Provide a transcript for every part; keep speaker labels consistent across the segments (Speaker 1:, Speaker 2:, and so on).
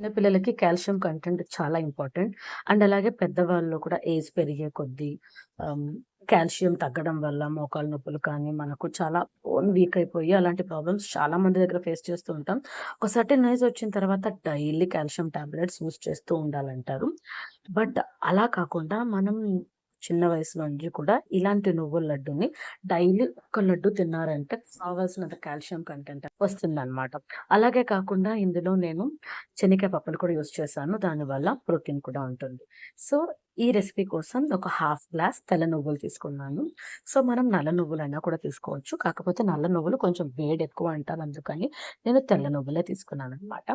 Speaker 1: చిన్న పిల్లలకి calcium content చాలా ఇంపార్టెంట్. అండ్ అలాగే పెద్దవాళ్ళు కూడా ఏజ్ పెరిగే కొద్దీ కాల్షియం తగ్గడం వల్ల మోకాలు నొప్పులు కానీ, మనకు చాలా బోన్ వీక్ అయిపోయి అలాంటి ప్రాబ్లమ్స్ చాలా మంది దగ్గర ఫేస్ చేస్తూ ఉంటాం. ఒక సర్టెన్ ఏజ్ వచ్చిన తర్వాత డైలీ కాల్షియం టాబ్లెట్స్ యూస్ చేస్తూ ఉండాలంటారు. బట్ అలా కాకుండా మనం చిన్న వయసు నుంచి కూడా ఇలాంటి నువ్వుల లడ్డుని డైలీ ఒక లడ్డు తిన్నారంటే కావాల్సినంత కాల్షియం కంటెంట్ వస్తుందన్నమాట. అలాగే కాకుండా ఇందులో నేను శనగకాయ పప్పులు కూడా యూస్ చేశాను. దానివల్ల ప్రోటీన్ కూడా ఉంటుంది. సో, ఈ రెసిపీ కోసం ఒక హాఫ్ గ్లాస్ తెల్ల నువ్వులు తీసుకున్నాను. సో, మనం నల్ల నువ్వులైనా కూడా తీసుకోవచ్చు. కాకపోతే నల్ల నువ్వులు కొంచెం వేడెక్కువ అంటారు. అందుకని నేను తెల్ల నువ్వులే తీసుకున్నాననమాట.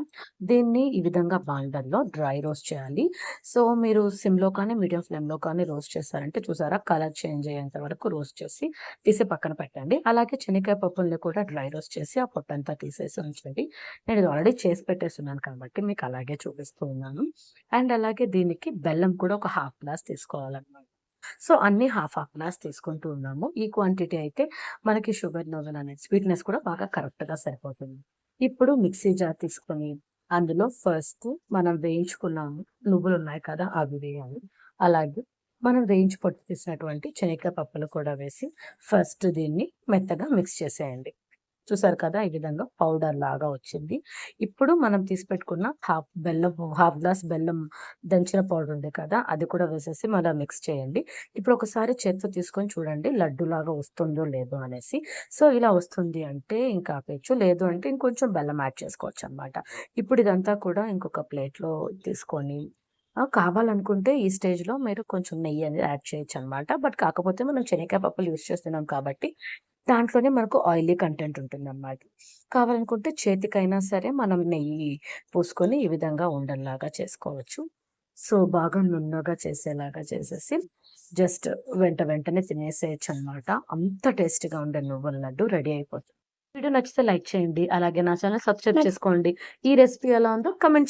Speaker 1: దీన్ని ఈ విధంగా బాండల్లో డ్రై రోస్ట్ చేయాలి. సో, మీరు సిమ్‌లో కానీ, మీడియం ఫ్లేమ్‌లో కానీ రోస్ట్ చేశారంటే చూసారా కలర్ చేంజ్ అయ్యేంత వరకు రోస్ట్ చేసి తీసి పక్కన పెట్టండి. అలాగే శనగకాయ పప్పుల్ని కూడా డ్రై రోస్ట్ చేసి ఆ పొట్టంతా తీసేసి ఉంచండి. నేను ఇది ఆల్రెడీ చేసి పెట్టేసున్నాను కాబట్టి మీకు అలాగే చూపిస్తూ ఉన్నాను. అండ్ అలాగే దీనికి బెల్లం కూడా ఒక హాఫ్ హాఫ్ గ్లాస్ తీసుకోవాలన్నమాట. సో, అన్ని హాఫ్ హాఫ్ గ్లాస్ తీసుకుంటూ ఉన్నాము. ఈ క్వాంటిటీ అయితే మనకి షుగర్ లెవెల్ అనేది స్వీట్‌నెస్ కూడా బాగా కరెక్ట్‌గా సరిపోతుంది. ఇప్పుడు మిక్సీ జార్ తీసుకొని అందులో ఫస్ట్ మనం వేయించుకున్న నువ్వులున్నాయి కదా! అవి వేయాలి. అలాగే మనం వేయించి పొట్టు తీసినటువంటి శనగ పప్పులు కూడా వేసి ఫస్ట్ దీన్ని మెత్తగా మిక్స్ చేసేయండి. చూసారు కదా! ఈ విధంగా పౌడర్ లాగా వచ్చింది. ఇప్పుడు మనం తీసి పెట్టుకున్న హాఫ్ బెల్లం హాఫ్ గ్లాస్ బెల్లం దంచిన పౌడర్ ఉంది కదా! అది కూడా వేసేసి మనం మిక్స్ చేయండి. ఇప్పుడు ఒకసారి చేతితో తీసుకొని చూడండి లడ్డు లాగా వస్తుందో లేదో అనేసి. సో, ఇలా వస్తుంది అంటే ఇంకా ఆపేయచ్చు లేదు అంటే ఇంకొంచెం బెల్లం యాడ్ చేసుకోవచ్చు అనమాట ఇప్పుడు ఇదంతా కూడా ఇంకొక ప్లేట్‌లో తీసుకొని కావాలనుకుంటే ఈ స్టేజ్‌లో మీరు కొంచెం నెయ్యి అనేది యాడ్ చేయొచ్చనమాట. బట్ కాకపోతే మనం శనగకాయ పప్పులు యూజ్ చేస్తున్నాం కాబట్టి దాంట్లోనే మనకు ఆయిలీ కంటెంట్ ఉంటుందనమాట. కావాలనుకుంటే చేతికైనా సరే మనం నెయ్యి పూసుకొని ఈ విధంగా ఉండల్లాగా చేసుకోవచ్చు. సో, బాగా నున్నగా చేసేలాగా చేసేసి జస్ట్ వెంట వెంటనే తినేసేయొచ్చనమాట. అంత టేస్టీగా ఉండే నువ్వుల లడ్డు రెడీ అయిపోతుంది. వీడియో నచ్చితే లైక్ చేయండి. అలాగే నా ఛానెల్ సబ్స్క్రైబ్ చేసుకోండి. ఈ రెసిపీ ఎలా ఉందో కామెంట్